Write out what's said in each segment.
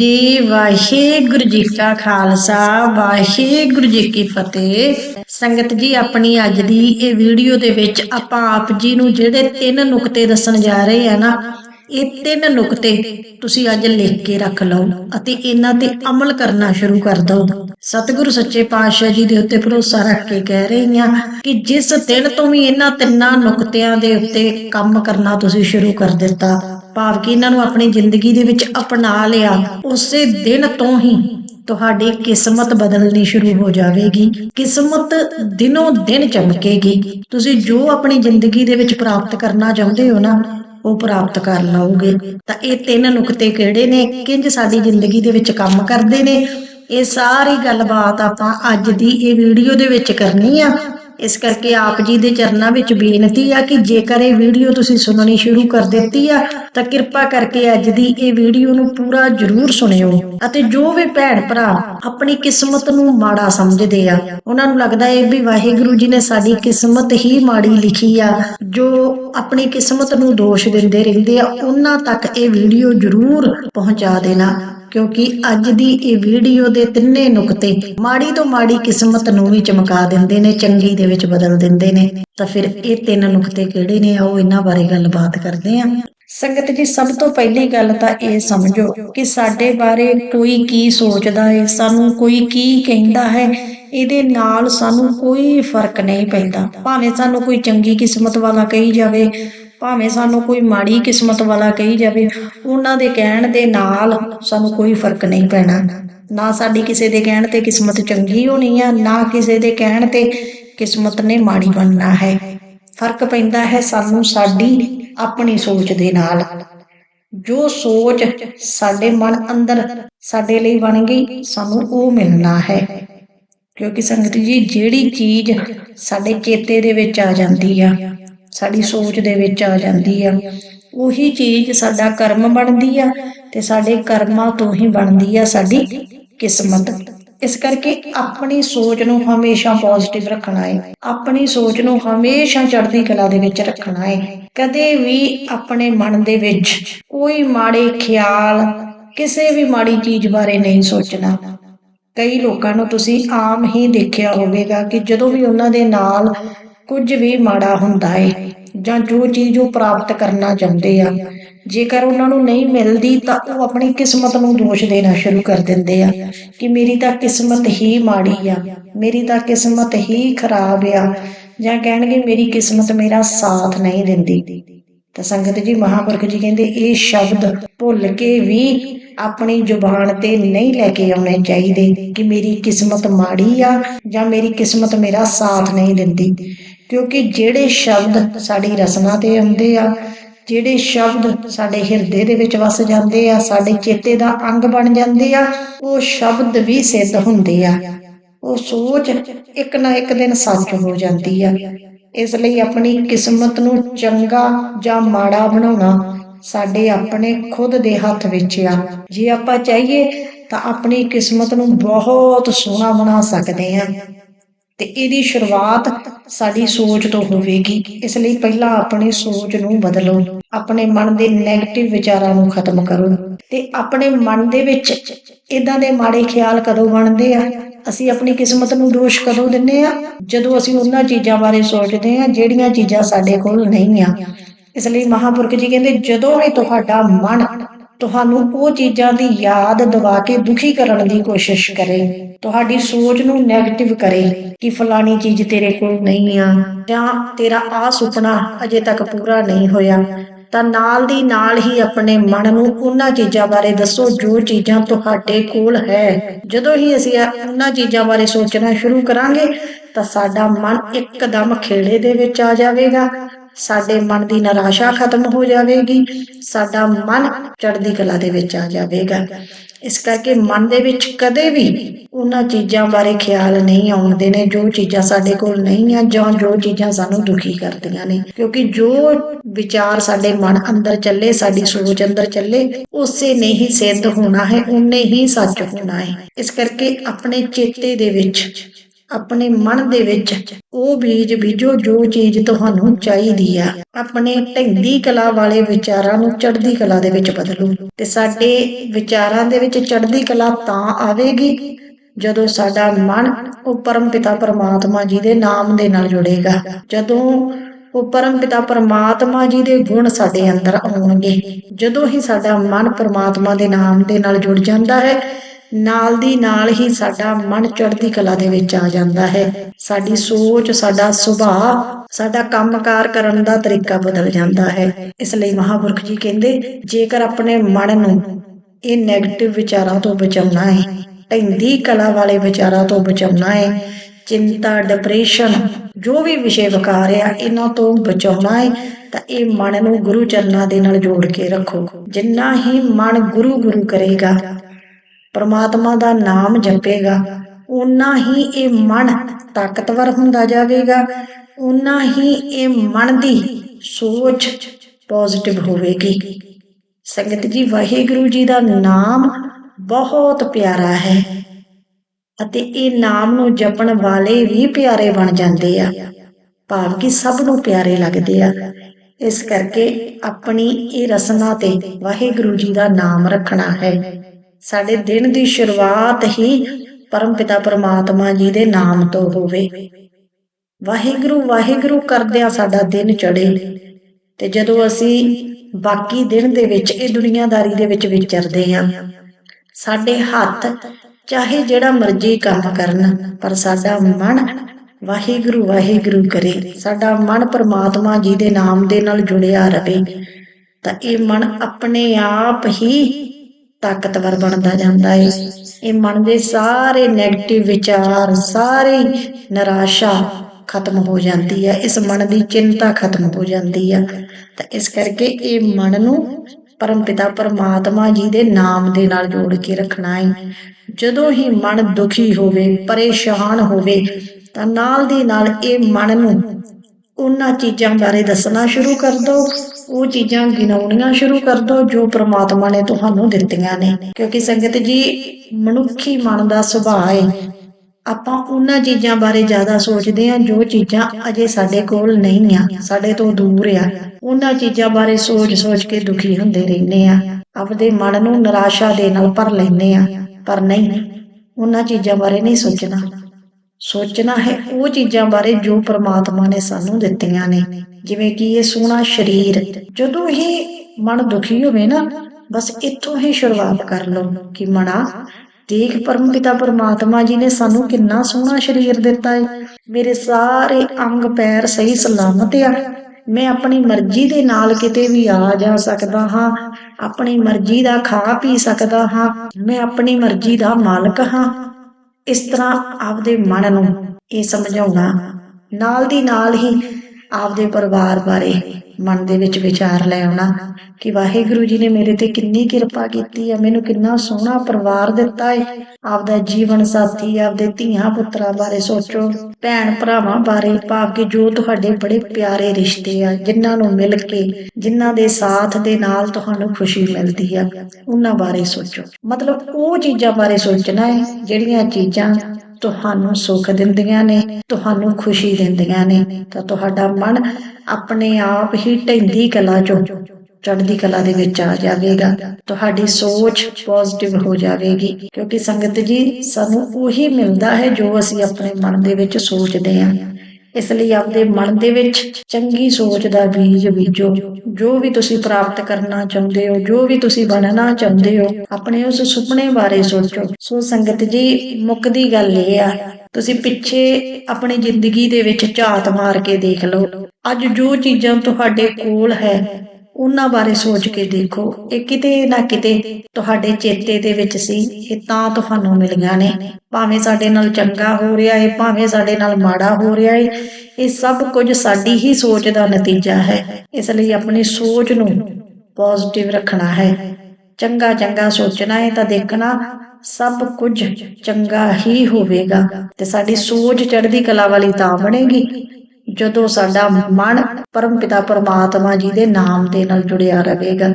ਜੀ, ਵਾਹਿਗੁਰੂ ਜੀ ਕਾ ਖਾਲਸਾ, ਵਾਹਿਗੁਰੂ ਜੀ ਕੀ ਫਤਿਹ। ਸੰਗਤ ਜੀ, ਆਪਣੀ ਅੱਜ ਦੀ ਇਹ ਵੀਡੀਓ ਦੇ ਵਿੱਚ ਆਪਾਂ ਆਪ ਜੀ ਨੂੰ ਜਿਹੜੇ ਤਿੰਨ ਨੁਕਤੇ ਦੱਸਣ ਜਾ ਰਹੇ ਆ ਨਾ, ਇਹ ਤਿੰਨ ਨੁਕਤੇ ਤੁਸੀਂ ਅੱਜ ਲਿਖ ਕੇ ਰੱਖ ਲਓ ਅਤੇ ਇਹਨਾਂ ਤੇ ਅਮਲ ਕਰਨਾ ਸ਼ੁਰੂ ਕਰ ਦਿਓ। ਸਤਿਗੁਰੂ ਸੱਚੇ ਪਾਤਸ਼ਾਹ ਜੀ ਦੇ ਉੱਤੇ ਭਰੋਸਾ ਰੱਖ ਕੇ ਕਹਿ ਰਹੀ ਹਾਂ ਕਿ ਜਿਸ ਦਿਨ ਤੋਂ ਵੀ ਇਹਨਾਂ ਤਿੰਨਾਂ ਨੁਕਤਿਆਂ ਦੇ ਉੱਤੇ ਕੰਮ ਕਰਨਾ ਤੁਸੀਂ ਸ਼ੁਰੂ ਕਰ ਦਿੱਤਾ ਭਾਵ ਕਿ ਇਹਨਾਂ ਨੂੰ ਆਪਣੀ ਜ਼ਿੰਦਗੀ ਦੇ ਵਿੱਚ ਅਪਣਾ ਲਿਆ, ਉਸੇ ਦਿਨ ਤੋਂ ਹੀ ਤੁਹਾਡੀ ਕਿਸਮਤ ਬਦਲਣੀ ਸ਼ੁਰੂ ਹੋ ਜਾਵੇਗੀ। ਕਿਸਮਤ ਦਿਨੋਂ ਦਿਨ ਚਮਕੇਗੀ। ਤੁਸੀਂ ਜੋ ਆਪਣੀ ਜ਼ਿੰਦਗੀ ਦੇ ਵਿੱਚ ਪ੍ਰਾਪਤ ਕਰਨਾ ਚਾਹੁੰਦੇ ਹੋ ਨਾ, ਉਹ ਪ੍ਰਾਪਤ ਕਰ ਲਓਗੇ। ਤਾਂ ਇਹ ਤਿੰਨ ਨੁਕਤੇ ਕਿਹੜੇ ਨੇ? ਕਿੰਜ ਸਾਡੀ ਜ਼ਿੰਦਗੀ ਦੇ ਵਿੱਚ ਕੰਮ ਕਰਦੇ ਨੇ? ਇਹ ਸਾਰੀ ਗੱਲਬਾਤ ਆਪਾਂ ਅੱਜ ਦੀ ਇਹ ਵੀਡੀਓ ਦੇ ਵਿੱਚ ਕਰਨੀ ਆ। ਇਸ ਕਰਕੇ ਆਪ ਜੀ ਦੇ ਚਰਨਾਂ ਵਿੱਚ ਬੇਨਤੀ ਆ ਕਿ ਜੇਕਰ ਇਹ ਵੀਡੀਓ ਤੁਸੀਂ ਸੁਣਨੀ ਸ਼ੁਰੂ ਕਰ ਦਿੱਤੀ ਆ, ਤਾਂ ਕਿਰਪਾ ਕਰਕੇ ਅੱਜ ਦੀ ਇਹ ਵੀਡੀਓ ਨੂੰ ਪੂਰਾ ਜ਼ਰੂਰ ਸੁਣਿਓ ਅਤੇ ਜੋ ਵੀ ਭੈਣ ਭਰਾ ਆਪਣੀ ਕਿਸਮਤ ਨੂੰ ਮਾੜਾ ਸਮਝਦੇ ਆ, ਉਹਨਾਂ ਨੂੰ ਲੱਗਦਾ ਹੈ ਵੀ ਵਾਹਿਗੁਰੂ ਜੀ ਨੇ ਸਾਡੀ ਕਿਸਮਤ ਹੀ ਮਾੜੀ ਲਿਖੀ ਆ, ਜੋ ਆਪਣੀ ਕਿਸਮਤ ਨੂੰ ਦੋਸ਼ ਦਿੰਦੇ ਰਹਿੰਦੇ ਆ, ਉਹਨਾਂ ਤੱਕ ਇਹ ਵੀਡੀਓ ਜ਼ਰੂਰ ਪਹੁੰਚਾ ਦੇਣਾ। ਕਿਉਂਕਿ ਅੱਜ ਦੀ ਇਹ ਵੀਡੀਓ ਦੇ ਤਿੰਨੇ ਨੁਕਤੇ ਮਾੜੀ ਤੋਂ ਮਾੜੀ ਕਿਸਮਤ ਨੂੰ ਵੀ ਚਮਕਾ ਦਿੰਦੇ ਨੇ, ਚੰਗੀ ਦੇ ਵਿੱਚ ਬਦਲ ਦਿੰਦੇ ਨੇ। ਤਾਂ ਫਿਰ ਇਹ ਤਿੰਨ ਨੁਕਤੇ ਕਿਹੜੇ ਨੇ? ਆਓ ਇਹਨਾਂ ਬਾਰੇ ਗੱਲਬਾਤ ਕਰਦੇ ਹਾਂ। ਸੰਗਤ ਜੀ, ਸਭ ਤੋਂ ਪਹਿਲੀ ਗੱਲ ਤਾਂ ਇਹ ਸਮਝੋ ਕਿ ਸਾਡੇ ਬਾਰੇ ਕੋਈ ਕੀ ਸੋਚਦਾ ਹੈ ਸਾਨੂੰ ਕੋਈ ਕੀ ਕਹਿੰਦਾ ਹੈ, ਇਹਦੇ ਨਾਲ ਸਾਨੂੰ ਕੋਈ ਫ਼ਰਕ ਨਹੀਂ ਪੈਂਦਾ। ਭਾਵੇਂ ਸਾਨੂੰ ਕੋਈ ਚੰਗੀ ਕਿਸਮਤ ਵਾਲਾ ਕਹੀ ਜਾਵੇ ਭਾਵੇਂ ਸਾਨੂੰ ਕੋਈ ਮਾੜੀ ਕਿਸਮਤ ਵਾਲਾ ਕਹੀ ਜਾਵੇ, ਉਹਨਾਂ ਦੇ ਕਹਿਣ ਦੇ ਨਾਲ ਸਾਨੂੰ ਕੋਈ ਫ਼ਰਕ ਨਹੀਂ ਪੈਣਾ। ਨਾ ਸਾਡੀ ਕਿਸੇ ਦੇ ਕਹਿਣ ਤੇ ਕਿਸਮਤ ਚੰਗੀ ਹੋਣੀ ਆ, ਨਾ ਕਿਸੇ ਦੇ ਕਹਿਣ ਤੇ ਕਿਸਮਤ ਨੇ ਮਾੜੀ ਬਣਨਾ ਹੈ। ਫ਼ਰਕ ਪੈਂਦਾ ਹੈ ਸਾਨੂੰ ਸਾਡੀ ਆਪਣੀ ਸੋਚ ਦੇ ਨਾਲ। ਜੋ ਸੋਚ ਸਾਡੇ ਮਨ ਅੰਦਰ ਸਾਡੇ ਲਈ ਬਣ ਗਈ, ਸਾਨੂੰ ਉਹ ਮਿਲਣਾ ਹੈ। ਕਿਉਂਕਿ ਸੰਗਤ ਜੀ, ਜਿਹੜੀ ਚੀਜ਼ ਸਾਡੇ ਚੇਤੇ ਦੇ ਵਿੱਚ ਆ ਜਾਂਦੀ ਆ ਸਾਡੀ ਸੋਚ ਦੇ ਵਿੱਚ ਆ ਜਾਂਦੀ ਆ। ਉਹੀ ਚੀਜ਼ ਸਾਡਾ ਕਰਮ ਬਣਦੀ ਆ ਤੇ ਸਾਡੇ ਕਰਮਾਂ ਤੋਂ ਹੀ ਬਣਦੀ ਆ ਸਾਡੀ ਕਿਸਮਤ। ਇਸ ਕਰਕੇ ਆਪਣੀ ਸੋਚ ਨੂੰ ਹਮੇਸ਼ਾ ਪੋਜ਼ਿਟਿਵ ਰੱਖਣਾ ਹੈ ਆਪਣੀ ਸੋਚ ਨੂੰ ਹਮੇਸ਼ਾ ਚੜ੍ਹਦੀ ਕਲਾ ਦੇ ਵਿੱਚ ਰੱਖਣਾ ਹੈ ਕਦੇ ਵੀ ਆਪਣੇ ਮਨ ਦੇ ਵਿੱਚ ਕੋਈ ਮਾੜੇ ਖਿਆਲ, ਕਿਸੇ ਵੀ ਮਾੜੀ ਚੀਜ਼ ਬਾਰੇ ਨਹੀਂ ਸੋਚਣਾ। ਕਈ ਲੋਕਾਂ ਨੂੰ ਤੁਸੀਂ ਆਮ ਹੀ ਦੇਖਿਆ ਹੋਵੇਗਾ ਕਿ ਜਦੋਂ ਵੀ ਉਹਨਾਂ ਦੇ ਨਾਲ ਕੁਝ ਵੀ ਮਾੜਾ ਹੁੰਦਾ ਹੈ ਜਾਂ ਜੋ ਚੀਜ਼ ਉਹ ਪ੍ਰਾਪਤ ਕਰਨਾ ਚਾਹੁੰਦੇ ਆ। ਜੇਕਰ ਉਹਨਾਂ ਨੂੰ ਨਹੀਂ ਮਿਲਦੀ ਤਾਂ ਉਹ ਆਪਣੀ ਕਿਸਮਤ ਨੂੰ ਦੋਸ਼ ਦੇਣਾ ਸ਼ੁਰੂ ਕਰ ਦਿੰਦੇ ਆ ਕਿ ਮੇਰੀ ਤਾਂ ਕਿਸਮਤ ਹੀ ਮਾੜੀ ਆ, ਮੇਰੀ ਤਾਂ ਕਿਸਮਤ ਹੀ ਖਰਾਬ ਆ, ਜਾਂ ਕਹਿਣਗੇ ਮੇਰੀ ਕਿਸਮਤ ਮੇਰਾ ਸਾਥ ਨਹੀਂ ਦਿੰਦੀ। ਤਾਂ ਸੰਗਤ ਜੀ ਮਹਾਪੁਰਖ ਜੀ ਕਹਿੰਦੇ, ਇਹ ਸ਼ਬਦ ਭੁੱਲ ਕੇ ਵੀ ਆਪਣੀ ਜ਼ੁਬਾਨ ਤੇ ਨਹੀਂ ਲੈ ਕੇ ਆਉਣੇ ਚਾਹੀਦੇ ਕਿ ਮੇਰੀ ਕਿਸਮਤ ਮਾੜੀ ਆ ਜਾਂ ਮੇਰੀ ਕਿਸਮਤ ਮੇਰਾ ਸਾਥ ਨਹੀਂ ਦਿੰਦੀ। ਕਿਉਂਕਿ ਜਿਹੜੇ ਸ਼ਬਦ ਸਾਡੀ ਰਸਨਾ ਤੇ ਆਉਂਦੇ ਆ, ਜਿਹੜੇ ਸ਼ਬਦ ਸਾਡੇ ਹਿਰਦੇ ਦੇ ਵਿੱਚ ਵਸ ਜਾਂਦੇ ਆ, ਸਾਡੇ ਚੇਤੇ ਦਾ ਅੰਗ ਬਣ ਜਾਂਦੇ ਆ, ਉਹ ਸ਼ਬਦ ਵੀ ਸਿੱਧ ਹੁੰਦੇ ਆ। ਉਹ ਸੋਚ ਇੱਕ ਨਾ ਇੱਕ ਦਿਨ ਸੱਚ ਹੋ ਜਾਂਦੀ ਆ। ਇਸ ਲਈ ਆਪਣੀ ਕਿਸਮਤ ਨੂੰ ਚੰਗਾ ਜਾਂ ਮਾੜਾ ਬਣਾਉਣਾ ਸਾਡੇ ਆਪਣੇ ਖੁਦ ਦੇ ਹੱਥ ਵਿੱਚ ਆ। ਜੇ ਆਪਾਂ ਚਾਹੀਏ ਤਾਂ ਆਪਣੀ ਕਿਸਮਤ ਨੂੰ ਬਹੁਤ ਸੋਹਣਾ ਬਣਾ ਸਕਦੇ ਆ। ਤੇ ਇਹਦੀ ਸ਼ੁਰੂਆਤ ਸਾਡੀ ਸੋਚ ਤੋਂ ਹੋਵੇਗੀ। ਇਸ ਲਈ ਪਹਿਲਾਂ ਆਪਣੀ ਸੋਚ ਨੂੰ ਬਦਲੋ, ਆਪਣੇ ਮਨ ਦੇ 네ਗੇਟਿਵ ਵਿਚਾਰਾਂ ਨੂੰ ਖਤਮ ਕਰੋ ਤੇ ਆਪਣੇ ਮਨ ਦੇ ਵਿੱਚ ਇਦਾਂ ਦੇ ਮਾੜੇ ਖਿਆਲ ਕਦੋਂ ਬਣਦੇ ਆ? ਅਸੀਂ ਆਪਣੀ ਕਿਸਮਤ ਨੂੰ ਦੋਸ਼ ਕਦੋਂ ਦਿੰਨੇ ਆ? ਜਦੋਂ ਅਸੀਂ ਉਹਨਾਂ ਚੀਜ਼ਾਂ ਬਾਰੇ ਸੋਚਦੇ ਆ ਜਿਹੜੀਆਂ ਚੀਜ਼ਾਂ ਸਾਡੇ ਕੋਲ ਨਹੀਂ ਆ। ਇਸ ਲਈ ਮਹਾਪੁਰਖ ਜੀ ਕਹਿੰਦੇ, ਜਦੋਂ ਵੀ ਤੁਹਾਡਾ ਮਨ ਤੁਹਾਨੂੰ ਉਹ ਚੀਜ਼ਾਂ ਦੀ ਯਾਦ ਦਿਵਾ ਕੇ ਦੁਖੀ ਕਰਨ ਦੀ ਕੋਸ਼ਿਸ਼ ਕਰੇ। ਤੁਹਾਡੀ ਸੋਚ ਨੂੰ 네ਗੇਟਿਵ ਕਰੇ ਕਿ ਫਲਾਣੀ ਚੀਜ਼ ਤੇਰੇ ਕੋਲ ਨਹੀਂ ਆ ਜਾਂ ਤੇਰਾ ਆ ਸੁਪਨਾ ਅਜੇ ਤੱਕ ਪੂਰਾ ਨਹੀਂ ਹੋਇਆ। ਤਾਂ ਨਾਲ ਦੀ ਨਾਲ ਹੀ ਆਪਣੇ ਮਨ ਨੂੰ ਉਹਨਾਂ ਚੀਜ਼ਾਂ ਬਾਰੇ ਦੱਸੋ ਜੋ ਚੀਜ਼ਾਂ ਤੁਹਾਡੇ ਕੋਲ ਹੈ। ਜਦੋਂ ਹੀ ਅਸੀਂ ਉਹਨਾਂ ਚੀਜ਼ਾਂ ਬਾਰੇ ਸੋਚਣਾ ਸ਼ੁਰੂ ਕਰਾਂਗੇ ਤਾਂ ਸਾਡਾ ਮਨ ਇੱਕਦਮ ਖੇੜੇ ਦੇ ਵਿੱਚ ਆ ਜਾਵੇਗਾ। ਸਾਡੇ ਮਨ ਦੀ ਨਿਰਾਸ਼ਾ ਖਤਮ ਹੋ ਜਾਵੇਗੀ, ਸਾਡਾ ਮਨ ਚੜ੍ਹਦੀ ਕਲਾ ਦੇ ਵਿੱਚ ਆ ਜਾਵੇਗਾ। ਇਸ ਕਰਕੇ ਮਨ ਦੇ ਵਿੱਚ ਕਦੇ ਵੀ ਉਹਨਾਂ ਚੀਜ਼ਾਂ ਬਾਰੇ ਖਿਆਲ ਨਹੀਂ ਆਉਂਦੇ ਨੇ, ਜੋ ਚੀਜ਼ਾਂ ਸਾਡੇ ਕੋਲ ਨਹੀਂ ਆ, ਜਾਂ ਜੋ ਚੀਜ਼ਾਂ ਸਾਨੂੰ ਦੁਖੀ ਕਰਦੀਆਂ ਨੇ। ਕਿਉਂਕਿ ਜੋ ਵਿਚਾਰ ਸਾਡੇ ਮਨ ਅੰਦਰ ਚੱਲੇ, ਸਾਡੀ ਸੋਚ ਅੰਦਰ ਚੱਲੇ, ਉਸੇ ਨੇ ਹੀ ਸਿੱਧ ਹੋਣਾ ਹੈ ਉਨੇ ਹੀ ਸੱਚ ਹੋਣਾ ਹੈ। ਇਸ ਕਰਕੇ ਆਪਣੇ ਚੇਤੇ ਦੇ ਵਿੱਚ ਆਪਣੇ ਮਨ ਦੇ ਵਿੱਚ ਉਹ ਬੀਜ ਬੀਜੋ, ਜੋ ਚੀਜ਼ ਤੁਹਾਨੂੰ ਚਾਹੀਦੀ ਆ। ਆਪਣੇ ਢਹਿੰਦੀ ਕਲਾ ਵਾਲੇ ਵਿਚਾਰਾਂ ਨੂੰ ਚੜ੍ਹਦੀ ਕਲਾ ਦੇ ਵਿੱਚ ਬਦਲੋ। ਤੇ ਸਾਡੇ ਵਿਚਾਰਾਂ ਦੇ ਵਿੱਚ ਚੜ੍ਹਦੀ ਕਲਾ ਤਾਂ ਆਵੇਗੀ ਜਦੋਂ ਸਾਡਾ ਮਨ ਉਹ ਪਰਮ ਪਿਤਾ ਪਰਮਾਤਮਾ ਜੀ ਦੇ ਨਾਮ ਦੇ ਨਾਲ ਜੁੜੇਗਾ। ਜਦੋਂ ਉਹ ਪਰਮ ਪਿਤਾ ਪਰਮਾਤਮਾ ਜੀ ਦੇ ਗੁਣ ਸਾਡੇ ਅੰਦਰ ਆਉਣਗੇ। ਜਦੋਂ ਹੀ ਸਾਡਾ ਮਨ ਪਰਮਾਤਮਾ ਦੇ ਨਾਮ ਦੇ ਨਾਲ ਜੁੜ ਜਾਂਦਾ ਹੈ ਨਾਲ ਦੀ ਨਾਲ ਹੀ ਸਾਡਾ ਮਨ ਚੜ੍ਹਦੀ ਕਲਾ ਦੇ ਵਿੱਚ ਆ ਜਾਂਦਾ ਹੈ। ਸਾਡੀ ਸੋਚ, ਸਾਡਾ ਸੁਭਾਅ, ਸਾਡਾ ਕੰਮਕਾਰ ਕਰਨ ਦਾ ਤਰੀਕਾ ਬਦਲ ਜਾਂਦਾ ਹੈ। ਇਸ ਲਈ ਮਹਾਪੁਰਖ ਜੀ ਕਹਿੰਦੇ, ਜੇਕਰ ਆਪਣੇ ਮਨ ਨੂੰ ਇਹ ਨੈਗੇਟਿਵ ਵਿਚਾਰਾਂ ਤੋਂ ਬਚਾਉਣਾ ਹੈ, ਢੰਦੀ ਕਲਾ ਵਾਲੇ ਵਿਚਾਰਾਂ ਤੋਂ ਬਚਾਉਣਾ ਹੈ, ਚਿੰਤਾ ਡਿਪਰੈਸ਼ਨ ਜੋ ਵੀ ਵਿਸ਼ੇ ਵਿਕਾਰ ਆ, ਇਹਨਾਂ ਤੋਂ ਬਚਾਉਣਾ ਹੈ, ਤਾਂ ਇਹ ਮਨ ਨੂੰ ਗੁਰੂ ਚਰਨਾਂ ਦੇ ਨਾਲ ਜੋੜ ਕੇ ਰੱਖੋ। ਜਿੰਨਾ ਹੀ ਮਨ ਗੁਰੂ ਗੁਰੂ ਕਰੇਗਾ ਪਰਮਾਤਮਾ ਦਾ ਨਾਮ ਜਪੇਗਾ। ਉਨਾ ਹੀ ਇਹ ਮਨ ਤਾਕਤਵਰ ਹੁੰਦਾ ਜਾਵੇਗਾ। ਉਨਾ ਹੀ ਇਹ ਮਨ ਦੀ ਸੋਚ ਪੋਜ਼ਿਟਿਵ ਹੋਵੇਗੀ। ਸੰਗਤ ਜੀ, ਵਾਹਿਗੁਰੂ ਜੀ ਦਾ ਨਾਮ ਬਹੁਤ ਪਿਆਰਾ ਹੈ ਅਤੇ ਇਹ ਨਾਮ ਨੂੰ ਜਪਣ ਵਾਲੇ ਵੀ ਪਿਆਰੇ ਬਣ ਜਾਂਦੇ ਆ। ਭਾਵ ਕਿ ਸਭ ਨੂੰ ਪਿਆਰੇ ਲੱਗਦੇ ਆ। ਇਸ ਕਰਕੇ ਆਪਣੀ ਇਹ ਰਸਨਾ ਤੇ ਵਾਹਿਗੁਰੂ ਜੀ ਦਾ ਨਾਮ ਰੱਖਣਾ ਹੈ। ਸਾਡੇ ਦਿਨ ਦੀ ਸ਼ੁਰੂਆਤ ਹੀ ਪਰਮ ਪਿਤਾ ਪਰਮਾਤਮਾ ਜੀ ਦੇ ਨਾਮ ਤੋਂ ਹੋਵੇ। ਵਾਹਿਗੁਰੂ ਵਾਹਿਗੁਰੂ ਕਰਦਿਆਂ ਸਾਡਾ ਦਿਨ ਚੜੇ ਤੇ ਜਦੋਂ ਅਸੀਂ ਬਾਕੀ ਦਿਨ ਦੇ ਵਿੱਚ, ਇਹ ਦੁਨੀਆਦਾਰੀ ਦੇ ਵਿੱਚ ਵਿਚਰਦੇ ਹਾਂ, ਸਾਡੇ ਹੱਥ ਚਾਹੇ ਜਿਹੜਾ ਮਰਜ਼ੀ ਕੰਮ ਕਰਨ, ਪਰ ਸਾਡਾ ਮਨ ਵਾਹਿਗੁਰੂ ਵਾਹਿਗੁਰੂ ਕਰੇ। ਸਾਡਾ ਮਨ ਪਰਮਾਤਮਾ ਜੀ ਦੇ ਨਾਮ ਦੇ ਨਾਲ ਜੁੜਿਆ ਰਹੇ, ਤਾਂ ਇਹ ਮਨ ਆਪਣੇ ਆਪ ਹੀ ਤਾਕਤਵਰ ਬਣਦਾ ਜਾਂਦਾ ਹੈ ਇਹ ਮਨ ਦੇ ਸਾਰੇ 네ਗੇਟਿਵ ਵਿਚਾਰ, ਸਾਰੇ ਨਿਰਾਸ਼ਾ ਖਤਮ ਹੋ ਜਾਂਦੀ ਹੈ ਇਸ ਮਨ ਦੀ ਚਿੰਤਾ ਖਤਮ ਹੋ ਜਾਂਦੀ ਹੈ ਤਾਂ ਇਸ ਕਰਕੇ ਇਹ ਮਨ ਨੂੰ ਪਰਮ ਪਿਤਾ ਪਰਮਾਤਮਾ ਜੀ ਦੇ ਨਾਮ ਦੇ ਨਾਲ ਜੋੜ ਕੇ ਰੱਖਣਾ ਹੈ ਜਦੋਂ ਹੀ ਮਨ ਦੁਖੀ ਹੋਵੇ, ਪਰੇਸ਼ਾਨ ਹੋਵੇ, ਤਾਂ ਨਾਲ ਦੀ ਨਾਲ ਇਹ ਮਨ ਨੂੰ ਉਹਨਾਂ ਚੀਜ਼ਾਂ ਬਾਰੇ ਦੱਸਣਾ ਸ਼ੁਰੂ ਕਰ ਦਿਓ। ਉਹ ਚੀਜ਼ਾਂ ਗਿਣਾਉਣੀਆਂ ਸ਼ੁਰੂ ਕਰ ਦਿਓ ਜੋ ਪ੍ਰਮਾਤਮਾ ਨੇ ਤੁਹਾਨੂੰ ਦਿੱਤੀਆਂ ਨੇ। ਕਿਉਂਕਿ ਸੰਗਤ ਜੀ, ਮਨੁੱਖੀ ਮਨ ਦਾ ਸੁਭਾਅ ਹੈ। ਆਪਾਂ ਉਹਨਾਂ ਚੀਜ਼ਾਂ ਬਾਰੇ ਜ਼ਿਆਦਾ ਸੋਚਦੇ ਹਾਂ ਜੋ ਚੀਜ਼ਾਂ ਅਜੇ ਸਾਡੇ ਕੋਲ ਨਹੀਂ ਆ, ਸਾਡੇ ਤੋਂ ਦੂਰ ਆ। ਉਹਨਾਂ ਚੀਜ਼ਾਂ ਬਾਰੇ ਸੋਚ-ਸੋਚ ਕੇ ਦੁਖੀ ਹੁੰਦੇ ਰਹਿੰਦੇ ਆ। ਆਪਦੇ ਮਨ ਨੂੰ ਨਿਰਾਸ਼ਾ ਦੇ ਨਾਲ ਭਰ ਲੈਂਦੇ ਆ। ਪਰ ਨਹੀਂ, ਉਹਨਾਂ ਚੀਜ਼ਾਂ ਬਾਰੇ ਨਹੀਂ ਸੋਚਣਾ। ਸੋਚਣਾ ਹੈ ਉਹ ਚੀਜ਼ਾਂ ਬਾਰੇ ਜੋ ਪ੍ਰਮਾਤਮਾ ਨੇ ਸਾਨੂੰ ਦਿੱਤੀਆਂ ਨੇ। ਜਿਵੇਂ ਕਿ ਇਹ ਸੋਹਣਾ ਸਰੀਰ, ਜਦੋਂ ਹੀ ਮਨ ਦੁਖੀ ਹੋਵੇ ਨਾ, ਬਸ ਇੱਥੋਂ ਹੀ ਸ਼ੁਰੂਆਤ ਕਰ ਲਓ ਕਿ ਮਨਾ, ਦੇਖ ਪਰਮਪਿਤਾ ਪਰਮਾਤਮਾ ਜੀ ਨੇ ਸਾਨੂੰ ਕਿੰਨਾ ਸੋਹਣਾ ਸਰੀਰ ਦਿੱਤਾ ਹੈ ਮੇਰੇ ਸਾਰੇ ਅੰਗ ਪੈਰ ਸਹੀ ਸਲਾਮਤ ਆ। ਮੈਂ ਆਪਣੀ ਮਰਜ਼ੀ ਦੇ ਨਾਲ ਕਿਤੇ ਵੀ ਆ ਜਾ ਸਕਦਾ ਹਾਂ, ਆਪਣੀ ਮਰਜ਼ੀ ਦਾ ਖਾ ਪੀ ਸਕਦਾ ਹਾਂ, ਮੈਂ ਆਪਣੀ ਮਰਜ਼ੀ ਦਾ ਮਾਲਕ ਹਾਂ। ਇਸ ਤਰ੍ਹਾਂ ਆਪਦੇ ਮਨ ਨੂੰ ਇਹ ਸਮਝਾਉਣਾ ਨਾਲ ਦੀ ਨਾਲ ਹੀ ਆਪਦੇ ਪਰਿਵਾਰ ਬਾਰੇ ਮਨ ਦੇ ਵਿੱਚ ਵਿਚਾਰ ਲੈ ਆਉਣਾ ਕਿ ਵਾਹਿਗੁਰੂ ਜੀ ਨੇ ਮੇਰੇ ਤੇ ਕਿੰਨੀ ਕਿਰਪਾ ਕੀਤੀ ਹੈ ਮੈਨੂੰ ਕਿੰਨਾ ਸੋਹਣਾ ਪਰਿਵਾਰ ਦਿੱਤਾ ਹੈ ਆਪਦਾ ਜੀਵਨ ਸਾਥੀ, ਆਪਦੇ ਧੀਆਂ ਪੁੱਤਰਾਂ ਬਾਰੇ ਸੋਚੋ, ਭੈਣ ਭਰਾਵਾਂ ਬਾਰੇ, ਭਾਵ ਕਿ ਜੋ ਤੁਹਾਡੇ ਬੜੇ ਪਿਆਰੇ ਰਿਸ਼ਤੇ ਆ, ਜਿਨ੍ਹਾਂ ਨੂੰ ਮਿਲ ਕੇ, ਜਿਨ੍ਹਾਂ ਦੇ ਸਾਥ ਦੇ ਨਾਲ ਤੁਹਾਨੂੰ ਖੁਸ਼ੀ ਮਿਲਦੀ ਆ, ਉਹਨਾਂ ਬਾਰੇ ਸੋਚੋ। ਮਤਲਬ ਉਹ ਚੀਜ਼ਾਂ ਬਾਰੇ ਸੋਚਣਾ ਹੈ ਜਿਹੜੀਆਂ ਚੀਜ਼ਾਂ ਤੁਹਾਨੂੰ ਸੁੱਖ ਦਿੰਦੀਆਂ ਨੇ, ਤੁਹਾਨੂੰ ਖੁਸ਼ੀ ਦਿੰਦੀਆਂ ਨੇ। ਤਾਂ ਤੁਹਾਡਾ ਮਨ ਆਪਣੇ ਆਪ ਹੀ ਢੈਂਦੀ ਕਲਾ ਚੋਂ, ਚੜ੍ਹਦੀ ਕਲਾ ਦੇ ਵਿੱਚ ਆ ਜਾਵੇਗਾ। ਤੁਹਾਡੀ ਸੋਚ ਪੋਜ਼ਿਟਿਵ ਹੋ ਜਾਵੇਗੀ, ਕਿਉਂਕਿ ਸੰਗਤ ਜੀ, ਸਾਨੂੰ ਉਹੀ ਮਿਲਦਾ ਹੈ ਜੋ ਅਸੀਂ ਆਪਣੇ ਮਨ ਦੇ ਵਿੱਚ ਸੋਚਦੇ ਹਾਂ। ਇਸ ਲਈ ਆਪਦੇ ਮਨ ਦੇ ਵਿੱਚ ਚੰਗੀ ਸੋਚ ਦਾ ਬੀਜ ਬੀਜੋ। ਜੋ ਵੀ ਤੁਸੀਂ ਪ੍ਰਾਪਤ ਕਰਨਾ ਚਾਹੁੰਦੇ ਹੋ, ਜੋ ਵੀ ਤੁਸੀਂ ਬਣਨਾ ਚਾਹੁੰਦੇ ਹੋ, ਆਪਣੇ ਉਸ ਸੁਪਨੇ ਬਾਰੇ ਸੋਚੋ। ਸੋ ਸੰਗਤ ਜੀ ਮੁੱਕਦੀ ਗੱਲ ਇਹ ਆ, ਤੁਸੀਂ ਪਿੱਛੇ ਆਪਣੀ ਜ਼ਿੰਦਗੀ ਦੇ ਵਿੱਚ ਝਾਤ ਮਾਰ ਕੇ ਦੇਖ ਲਓ। ਅੱਜ ਜੋ ਚੀਜ਼ਾਂ ਤੁਹਾਡੇ ਕੋਲ ਹੈ ਉਹਨਾਂ ਬਾਰੇ ਸੋਚ ਕੇ ਦੇਖੋ, ਇਹ ਕਿਤੇ ਨਾ ਕਿਤੇ ਤੁਹਾਡੇ ਚੇਤੇ ਦੇ ਵਿੱਚ ਸੀ, ਇਹ ਤਾਂ ਤੁਹਾਨੂੰ ਮਿਲੀਆਂ ਨੇ। ਭਾਵੇਂ ਸਾਡੇ ਨਾਲ ਚੰਗਾ ਹੋ ਰਿਹਾ ਹੈ ਭਾਵੇਂ ਸਾਡੇ ਨਾਲ ਮਾੜਾ ਹੋ ਰਿਹਾ ਹੈ ਇਹ ਸਭ ਕੁਝ ਸਾਡੀ ਹੀ ਸੋਚ ਦਾ ਨਤੀਜਾ ਹੈ। ਇਸ ਲਈ ਆਪਣੀ ਸੋਚ ਨੂੰ ਪੋਜ਼ਿਟਿਵ ਰੱਖਣਾ ਹੈ। ਚੰਗਾ ਚੰਗਾ ਸੋਚਣਾ ਹੈ ਤਾਂ ਦੇਖਣਾ, ਸਭ ਕੁਝ ਚੰਗਾ ਹੀ ਹੋਵੇਗਾ। ਤੇ ਸਾਡੀ ਸੋਚ ਚੜ੍ਹਦੀ ਕਲਾ ਵਾਲੀ ਤਾਂ ਬਣੇਗੀ। ਜਦੋਂ ਸਾਡਾ ਮਨ ਪਰਮਪਿਤਾ ਪਰਮਾਤਮਾ ਜੀ ਦੇ ਨਾਮ ਦੇ ਨਾਲ ਜੁੜਿਆ ਰਹੇਗਾ,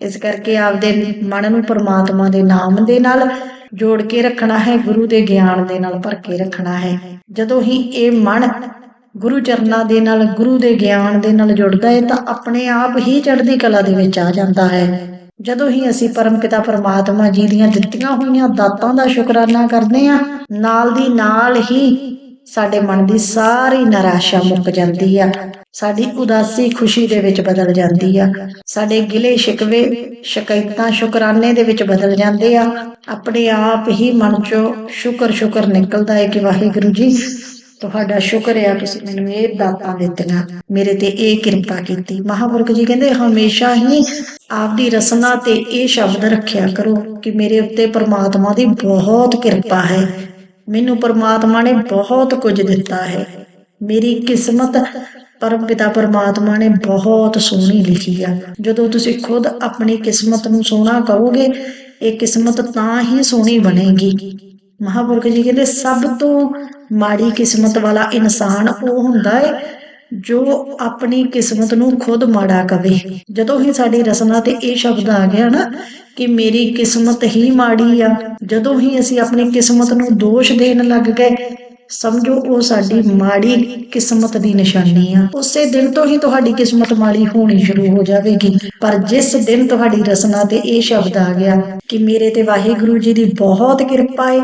ਇਸ ਕਰਕੇ ਆਪਦੇ ਮਨ ਨੂੰ ਪਰਮਾਤਮਾ ਦੇ ਨਾਮ ਦੇ ਨਾਲ ਜੋੜ ਕੇ ਰੱਖਣਾ ਹੈ, ਗੁਰੂ ਦੇ ਗਿਆਨ ਦੇ ਨਾਲ ਭਰ ਕੇ ਰੱਖਣਾ ਹੈ। ਜਦੋਂ ਹੀ ਇਹ ਮਨ ਗੁਰੂ ਚਰਨਾਂ ਦੇ ਨਾਲ, ਗੁਰੂ ਦੇ ਗਿਆਨ ਦੇ ਨਾਲ ਜੁੜਦਾ ਹੈ, ਤਾਂ ਆਪਣੇ ਆਪ ਹੀ ਚੜ੍ਹਦੀ ਕਲਾ ਦੇ ਵਿੱਚ ਆ ਜਾਂਦਾ ਹੈ। ਜਦੋਂ ਹੀ ਅਸੀਂ ਪਰਮ ਪਿਤਾ ਪਰਮਾਤਮਾ ਜੀ ਦੀਆਂ ਦਿੱਤੀਆਂ ਹੋਈਆਂ ਦਾਤਾਂ ਦਾ ਸ਼ੁਕਰਾਨਾ ਕਰਦੇ ਹਾਂ, ਨਾਲ ਦੀ ਨਾਲ ਹੀ ਸਾਡੇ ਮਨ ਦੀ ਸਾਰੀ ਨਿਰਾਸ਼ਾ ਮੁੱਕ ਜਾਂਦੀ ਆ। ਸਾਡੀ ਉਦਾਸੀ ਖੁਸ਼ੀ ਦੇ ਵਿੱਚ ਬਦਲ ਜਾਂਦੀ ਆ। ਸਾਡੇ ਗਿਲੇ ਸ਼ਿਕਵੇ, ਸ਼ਿਕਾਇਤਾਂ ਸ਼ੁਕਰਾਨੇ ਦੇ ਵਿੱਚ ਬਦਲ ਜਾਂਦੇ ਆ। ਆਪਣੇ ਆਪ ਹੀ ਮਨ ਚੋਂ ਸ਼ੁਕਰ ਸ਼ੁਕਰ ਨਿਕਲਦਾ ਹੈ ਕਿ ਵਾਹਿਗੁਰੂ ਜੀ, ਤੁਹਾਡਾ ਸ਼ੁਕਰ ਹੈ ਤੁਸੀਂ ਮੈਨੂੰ ਇਹ ਦਾਤਾਂ ਦਿੱਤੀਆਂ। ਮੇਰੇ ਤੇ ਇਹ ਕਿਰਪਾ ਕੀਤੀ। ਮਹਾਪੁਰਖ ਜੀ ਕਹਿੰਦੇ, ਹਮੇਸ਼ਾ ਹੀ ਆਪਦੀ ਰਸਨਾ ਤੇ ਇਹ ਸ਼ਬਦ ਰੱਖਿਆ ਕਰੋ ਕਿ ਮੇਰੇ ਉੱਤੇ ਪ੍ਰਮਾਤਮਾ ਦੀ ਬਹੁਤ ਕਿਰਪਾ ਹੈ। ਮੈਨੂੰ ਪਰਮਾਤਮਾ ਨੇ ਬਹੁਤ ਕੁਝ ਦਿੱਤਾ ਹੈ। ਮੇਰੀ ਕਿਸਮਤ ਪਰਮ ਪਿਤਾ ਪਰਮਾਤਮਾ ਨੇ ਬਹੁਤ ਸੋਹਣੀ ਲਿਖੀ ਆ। ਜਦੋਂ ਤੁਸੀਂ ਖੁਦ ਆਪਣੀ ਕਿਸਮਤ ਨੂੰ ਸੋਹਣਾ ਕਹੋਗੇ, ਇਹ ਕਿਸਮਤ ਤਾਂ ਹੀ ਸੋਹਣੀ ਬਣੇਗੀ। ਮਹਾਪੁਰਖ ਜੀ ਕਹਿੰਦੇ, ਸਭ ਤੋਂ ਮਾੜੀ ਕਿਸਮਤ ਵਾਲਾ ਇਨਸਾਨ ਉਹ ਹੁੰਦਾ ਹੈ ਜੋ ਆਪਣੀ ਕਿਸਮਤ ਨੂੰ ਖੁਦ ਮਾੜਾ ਕਵੇ। ਜਦੋਂ ਹੀ ਸਾਡੀ ਰਸਨਾ ਤੇ ਇਹ ਸ਼ਬਦ ਆ ਗਿਆ ਨਾ ਕਿ ਮੇਰੀ ਕਿਸਮਤ ਹੀ ਮਾੜੀ ਆ, ਜਦੋਂ ਹੀ ਅਸੀਂ ਆਪਣੀ ਕਿਸਮਤ ਨੂੰ ਦੋਸ਼ ਦੇਣ ਲੱਗ ਗਏ, ਸਮਝੋ ਉਹ ਸਾਡੀ ਮਾੜੀ ਕਿਸਮਤ ਦੀ ਨਿਸ਼ਾਨੀ ਆ। ਉਸੇ ਦਿਨ ਤੋਂ ਹੀ ਤੁਹਾਡੀ ਕਿਸਮਤ ਮਾੜੀ ਹੋਣੀ ਸ਼ੁਰੂ ਹੋ ਜਾਵੇਗੀ। ਪਰ ਜਿਸ ਦਿਨ ਤੁਹਾਡੀ ਰਸਨਾ ਤੇ ਇਹ ਸ਼ਬਦ ਆ ਗਿਆ ਕਿ ਮੇਰੇ ਤੇ ਵਾਹਿਗੁਰੂ ਜੀ ਦੀ ਬਹੁਤ ਕਿਰਪਾ ਏ,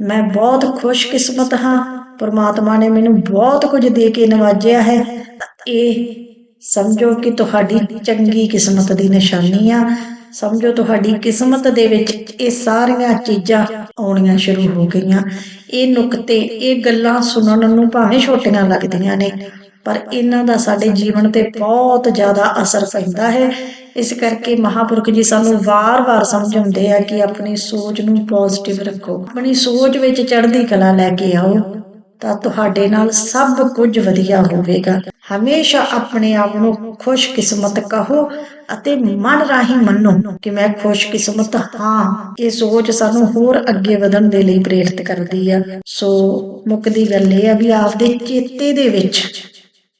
ਮੈਂ ਬਹੁਤ ਖੁਸ਼ਕਿਸਮਤ ਹਾਂ। ਪਰਮਾਤਮਾ ਨੇ ਮੈਨੂੰ ਬਹੁਤ ਕੁਝ ਦੇ ਕੇ ਨਵਾਜਿਆ ਹੈ। ਇਹ ਸਮਝੋ ਕਿ ਤੁਹਾਡੀ ਚੰਗੀ ਕਿਸਮਤ ਦੀ ਨਿਸ਼ਾਨੀ ਆ। ਸਮਝੋ ਤੁਹਾਡੀ ਕਿਸਮਤ ਦੇ ਵਿੱਚ ਇਹ ਸਾਰੀਆਂ ਚੀਜ਼ਾਂ ਆਉਣੀਆਂ ਸ਼ੁਰੂ ਹੋ ਗਈਆਂ। ਇਹ ਨੁਕਤੇ, ਇਹ ਗੱਲਾਂ ਸੁਣਨ ਨੂੰ ਭਾਵੇਂ ਛੋਟੀਆਂ ਲੱਗਦੀਆਂ ਨੇ, ਪਰ ਇਹਨਾਂ ਦਾ ਸਾਡੇ ਜੀਵਨ ਤੇ ਬਹੁਤ ਜ਼ਿਆਦਾ ਅਸਰ ਪੈਂਦਾ ਹੈ। ਇਸ ਕਰਕੇ ਮਹਾਪੁਰਖ ਜੀ ਸਾਨੂੰ ਵਾਰ-ਵਾਰ ਸਮਝਾਉਂਦੇ ਆ ਕਿ ਆਪਣੀ ਸੋਚ ਨੂੰ ਪੋਜ਼ਿਟਿਵ ਰੱਖੋ। ਆਪਣੀ ਸੋਚ ਵਿੱਚ ਚੜ੍ਹਦੀ ਕਲਾ ਲੈ ਕੇ ਆਓ। ਤਾਂ ਤੁਹਾਡੇ ਨਾਲ ਸਭ ਕੁਝ ਵਧੀਆ ਹੋਵੇਗਾ। ਹਮੇਸ਼ਾ ਆਪਣੇ ਆਪ ਨੂੰ ਖੁਸ਼ਕਿਸਮਤ ਕਹੋ ਅਤੇ ਮਨ ਰਾਹੀਂ ਮੰਨੋ ਕਿ ਮੈਂ ਖੁਸ਼ਕਿਸਮਤ ਹਾਂ। ਇਹ ਸੋਚ ਸਾਨੂੰ ਹੋਰ ਅੱਗੇ ਵਧਣ ਦੇ ਲਈ ਪ੍ਰੇਰਿਤ ਕਰਦੀ ਆ। ਸੋ ਮੁੱਕਦੀ ਗੱਲ ਇਹ ਆ ਵੀ ਆਪਦੇ ਚੇਤੇ ਦੇ ਵਿੱਚ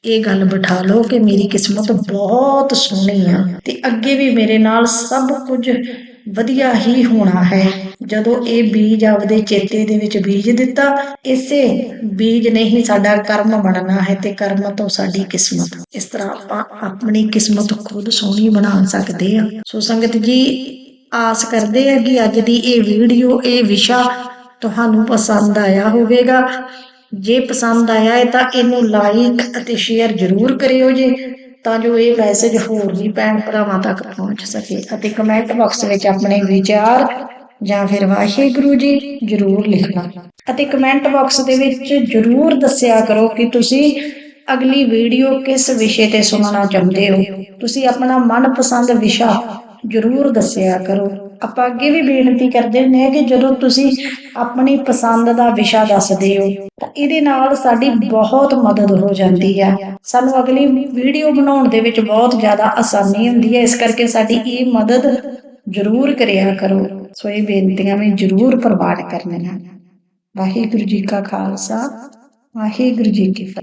ਇਹ ਗੱਲ ਬਿਠਾ ਲਓ ਕਿ ਮੇਰੀ ਕਿਸਮਤ ਬਹੁਤ ਸੋਹਣੀ ਆ ਤੇ ਅੱਗੇ ਵੀ ਮੇਰੇ ਨਾਲ ਸਭ ਕੁਝ ਵਧੀਆ ਹੀ ਹੋਣਾ ਹੈ। ਜਦੋਂ ਇਹ ਬੀਜ ਆਪਦੇ ਚੇਤੇ ਦੇ ਵਿੱਚ ਬੀਜ ਦਿੱਤਾ, ਇਸੇ ਬੀਜ ਨੇ ਹੀ ਸਾਡਾ ਕਰਮ ਬਣਨਾ ਹੈ ਤੇ ਕਰਮ ਤੋਂ ਸਾਡੀ ਕਿਸਮਤ। ਇਸ ਤਰ੍ਹਾਂ ਆਪਾਂ ਆਪਣੀ ਕਿਸਮਤ ਖੁਦ ਸੋਹਣੀ ਬਣਾ ਸਕਦੇ ਆ ਸੋ ਸੰਗਤ ਜੀ, ਆਸ ਕਰਦੇ ਆ ਕਿ ਅੱਜ ਦੀ ਇਹ ਵੀਡੀਓ, ਇਹ ਵਿਸ਼ਾ ਤੁਹਾਨੂੰ ਪਸੰਦ ਆਇਆ ਹੋਵੇਗਾ। ਜੇ ਪਸੰਦ ਆਇਆ ਹੈ ਤਾਂ ਇਹਨੂੰ ਲਾਈਕ ਅਤੇ ਸ਼ੇਅਰ ਜ਼ਰੂਰ ਕਰਿਓ ਜੀ। ਤਾਂ ਜੋ ਇਹ ਮੈਸੇਜ ਹੋਰ ਵੀ ਭੈਣ ਭਰਾਵਾਂ ਤੱਕ ਪਹੁੰਚ ਸਕੇ ਅਤੇ ਕਮੈਂਟ ਬਾਕਸ ਵਿੱਚ ਆਪਣੇ ਵਿਚਾਰ ਜਾਂ ਫਿਰ ਵਾਹਿਗੁਰੂ ਜੀ ਜ਼ਰੂਰ ਲਿਖਣਾ। ਅਤੇ ਕਮੈਂਟ ਬਾਕਸ ਦੇ ਵਿੱਚ ਜ਼ਰੂਰ ਦੱਸਿਆ ਕਰੋ ਕਿ ਤੁਸੀਂ ਅਗਲੀ ਵੀਡੀਓ ਕਿਸ ਵਿਸ਼ੇ ਤੇ ਸੁਣਨਾ ਚਾਹੁੰਦੇ ਹੋ। ਤੁਸੀਂ ਆਪਣਾ ਮਨਪਸੰਦ ਵਿਸ਼ਾ ਜ਼ਰੂਰ ਦੱਸਿਆ ਕਰੋ। ਆਪਾਂ ਅੱਗੇ ਵੀ ਬੇਨਤੀ ਕਰਦੇ ਨੇ ਕਿ ਜਦੋਂ ਤੁਸੀਂ ਆਪਣੀ ਪਸੰਦ ਦਾ ਵਿਸ਼ਾ ਦੱਸਦੇ ਹੋ, ਤਾਂ ਇਹਦੇ ਨਾਲ ਸਾਡੀ ਬਹੁਤ ਮਦਦ ਹੋ ਜਾਂਦੀ ਹੈ। ਸਾਨੂੰ ਅਗਲੀ ਵੀਡੀਓ ਬਣਾਉਣ ਦੇ ਵਿੱਚ ਬਹੁਤ ਜ਼ਿਆਦਾ ਆਸਾਨੀ ਹੁੰਦੀ ਹੈ। ਇਸ ਕਰਕੇ ਸਾਡੀ ਇਹ ਮਦਦ ਜ਼ਰੂਰ ਕਰਿਆ ਕਰੋ। ਸੋ ਇਹ ਬੇਨਤੀਆਂ ਵੀ ਜ਼ਰੂਰ ਪ੍ਰਵਾਨ ਕਰਨੀਆਂ ਵਾਹਿਗੁਰੂ ਜੀ ਕਾ ਖਾਲਸਾ, ਵਾਹਿਗੁਰੂ ਜੀ ਕੀ ਫਤਿਹ।